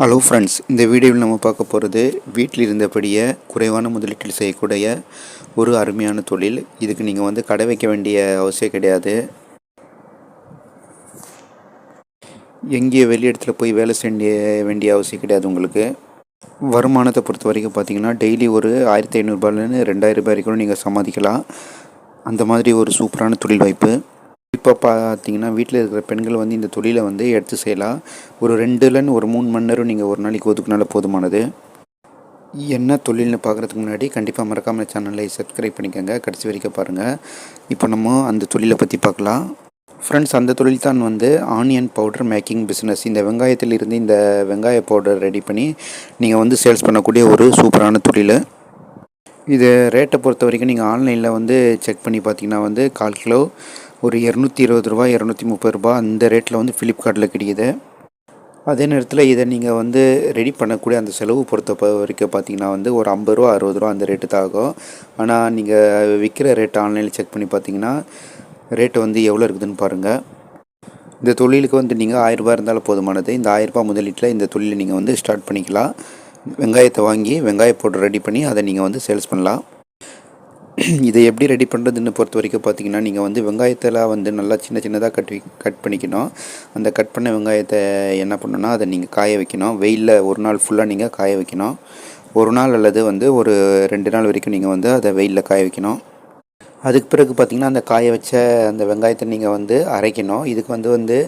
Hello friends இந்த வீடியோவில் நம்ம பார்க்க போகிறது வீட்டில் இருந்தபடியே குறைவான முதலீட்டில் செய்யக்கூடிய ஒரு அருமையான தொழில். இதுக்கு நீங்கள் வந்து கடை வைக்க வேண்டிய அவசியம் கிடையாது. எங்கேயோ வெளி இடத்துல போய் வேலை செய்ய வேண்டிய அவசியம் கிடையாது உங்களுக்கு. வருமானத்தை பொறுத்த வரைக்கும் பார்த்தீங்கன்னா டெய்லி ஒரு ஆயிரத்தி ஐநூறுபாலேருந்து ரெண்டாயிரம் ரூபாய் வரைக்கும் நீங்கள் சமாளிக்கலாம் அந்த மாதிரி ஒரு சூப்பரான தொழில் வாய்ப்பு. இப்போ பார்த்தீங்கன்னா வீட்டில் இருக்கிற பெண்கள் வந்து இந்த தொழிலை வந்து எடுத்து செய்யலாம். ஒரு ரெண்டுலன்னு ஒரு மூணு மணி நேரம் நீங்கள் ஒரு நாளைக்கு ஒதுக்குனால போதுமானது. என்ன தொழில்னு பார்க்குறதுக்கு முன்னாடி கண்டிப்பாக மறக்காமல் சேனலை சப்ஸ்கிரைப் பண்ணிக்கோங்க. கடைசி வரைக்கும் பாருங்கள் இப்போ நம்ம அந்த தொழிலை பற்றி பார்க்கலாம். ஃப்ரெண்ட்ஸ் அந்த தொழில் தான் வந்து ஆனியன் பவுடர் மேக்கிங் பிஸ்னஸ் இந்த வெங்காயத்தில் இருந்து இந்த வெங்காய பவுடர் ரெடி பண்ணி நீங்கள் வந்து சேல்ஸ் பண்ணக்கூடிய ஒரு சூப்பரான தொழில். இது ரேட்டை பொறுத்த வரைக்கும் நீங்கள் ஆன்லைனில் வந்து செக் பண்ணி பார்த்தீங்கன்னா வந்து கால் கிலோ ஒரு இரநூத்தி இருபது ரூபா இரநூத்தி முப்பது ரூபா அந்த ரேட்டில் வந்து ஃப்ளிப்கார்ட்டில் கிடைக்குது. அதே நேரத்தில் இதை நீங்கள் வந்து ரெடி பண்ணக்கூடிய அந்த செலவு பொறுத்த வரைக்கும் பார்த்தீங்கன்னா வந்து ஒரு ஐம்பது ரூபா அறுபது ரூபா அந்த ரேட்டு தான் ஆகும். ஆனால் நீங்கள் விற்கிற ரேட் ஆன்லைனில் செக் பண்ணி பார்த்தீங்கன்னா ரேட்டு வந்து எவ்வளோ இருக்குதுன்னு பாருங்கள் இந்த தொழிலுக்கு வந்து நீங்கள் ஆயிரரூபா இருந்தாலும் போதுமானது. இந்த ஆயிரரூபா முதலீட்டில் இந்த தொழிலை நீங்கள் வந்து ஸ்டார்ட் பண்ணிக்கலாம். வெங்காயத்தை வாங்கி வெங்காய போட்டு ரெடி பண்ணி அதை நீங்கள் வந்து சேல்ஸ் பண்ணலாம். இதை எப்படி ரெடி பண்ணுறதுன்னு பொறுத்த வரைக்கும் பார்த்தீங்கன்னா நீங்கள் வந்து வெங்காயத்தெல்லாம் வந்து நல்லா சின்ன சின்னதாக கட் கட் பண்ணிக்கணும். அந்த கட் பண்ண வெங்காயத்தை என்ன பண்ணணும்னா அதை நீங்கள் காய வைக்கணும். வெயிலில் ஒரு நாள் ஃபுல்லாக நீங்கள் காய வைக்கணும். ஒரு நாள் அல்லது வந்து ஒரு ரெண்டு நாள் வரைக்கும் நீங்கள் வந்து அதை வெயிலில் காய வைக்கணும். அதுக்கு பிறகு பார்த்திங்கன்னா அந்த காய வச்ச அந்த வெங்காயத்தை நீங்கள் வந்து அரைக்கணும். இதுக்கு வந்து வந்து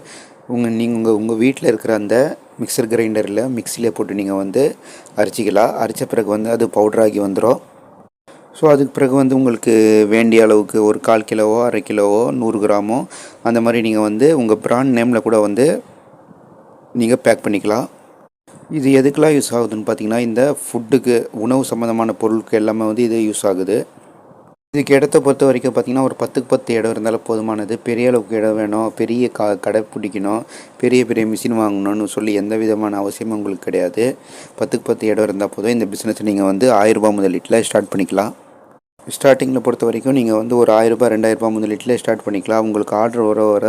உங்கள் நீங்கள் உங்கள் உங்கள் வீட்டில் இருக்கிற அந்த மிக்சர் கிரைண்டரில் மிக்சியில் போட்டு நீங்கள் வந்து அரைச்சிக்கலாம். அரைச்ச பிறகு வந்து அது பவுடராகி வந்துடும் ஸோ அதுக்கு பிறகு வந்து உங்களுக்கு வேண்டிய அளவுக்கு ஒரு கால் கிலோவோ அரை கிலோவோ நூறு கிராமோ அந்த மாதிரி நீங்கள் வந்து உங்கள் ப்ராண்ட் நேமில் கூட வந்து நீங்கள் பேக் பண்ணிக்கலாம். இது எதுக்கெலாம் யூஸ் ஆகுதுன்னு பார்த்தீங்கன்னா இந்த ஃபுட்டுக்கு உணவு சம்மந்தமான பொருளுக்கு எல்லாமே வந்து இது யூஸ் ஆகுது. இதுக்கு இடத்த பொறுத்த வரைக்கும் பார்த்திங்கன்னா ஒரு பத்துக்கு பத்து இடம் இருந்தாலும் போதுமானது. பெரிய அளவுக்கு இடம் வேணும். பெரிய கா கடை பிடிக்கணும். பெரிய பெரிய மிஷின் வாங்கணும்னு சொல்லி எந்த விதமான அவசியமும் உங்களுக்கு கிடையாது. பத்துக்கு பத்து இடம் இருந்தால் போதும். இந்த பிஸ்னஸ் நீங்கள் வந்து ஆயிரரூபா முதலீட்டில் ஸ்டார்ட் பண்ணிக்கலாம். ஸ்டார்டிங்கில் பொறுத்த வரைக்கும் நீங்கள் வந்து ஒரு ஆயிரரூபா ரெண்டாயிரரூபா முதலீட்டில் ஸ்டார்ட் பண்ணிக்கலாம். உங்களுக்கு ஆர்டர் வர வர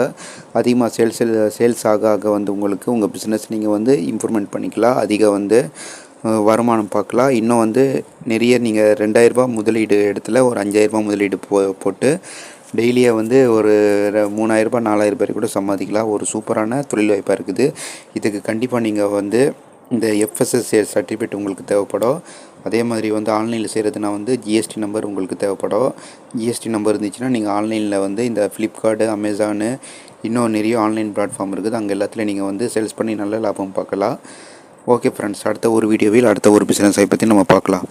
அதிகமாக சேல்ஸ் சேல்ஸ் ஆக ஆக வந்து உங்களுக்கு உங்கள் பிஸ்னஸ் நீங்கள் வந்து இம்ப்ரூவ்மெண்ட் பண்ணிக்கலாம். அதிக வந்து வருமானம் பார்க்கலாம். இன்னும் வந்து நிறைய நீங்கள் ரெண்டாயிரரூபா முதலீடு இடத்துல ஒரு அஞ்சாயிரரூபா முதலீடு போ போட்டு டெய்லியை வந்து ஒரு மூணாயிரரூபா நாலாயிரம் பேர் கூட சம்பாதிக்கலாம். ஒரு சூப்பரான தொழில் வாய்ப்பாக இருக்குது. இதுக்கு கண்டிப்பாக நீங்கள் வந்து இந்த எஃப்எஸ்எஸ்ஏ சர்டிஃபிகேட் உங்களுக்கு தேவைப்படும். அதே மாதிரி வந்து ஆன்லைனில் செய்கிறதுனா வந்து ஜிஎஸ்டி நம்பர் உங்களுக்கு தேவைப்படும். ஜிஎஸ்டி நம்பர் இருந்துச்சுன்னா நீங்கள் ஆன்லைனில் வந்து இந்த ஃப்ளிப்கார்ட்டு அமேசானு இன்னும் நிறைய ஆன்லைன் பிளாட்ஃபார்ம் இருக்குது. அங்கே எல்லாத்துலேயும் நீங்கள் வந்து சேல்ஸ் பண்ணி நல்ல லாபம் பார்க்கலாம். ஓகே ஃப்ரெண்ட்ஸ் அடுத்த ஒரு வீடியோவில் அடுத்த ஒரு பிஸ்னஸை பற்றி நம்ம பார்க்கலாம்.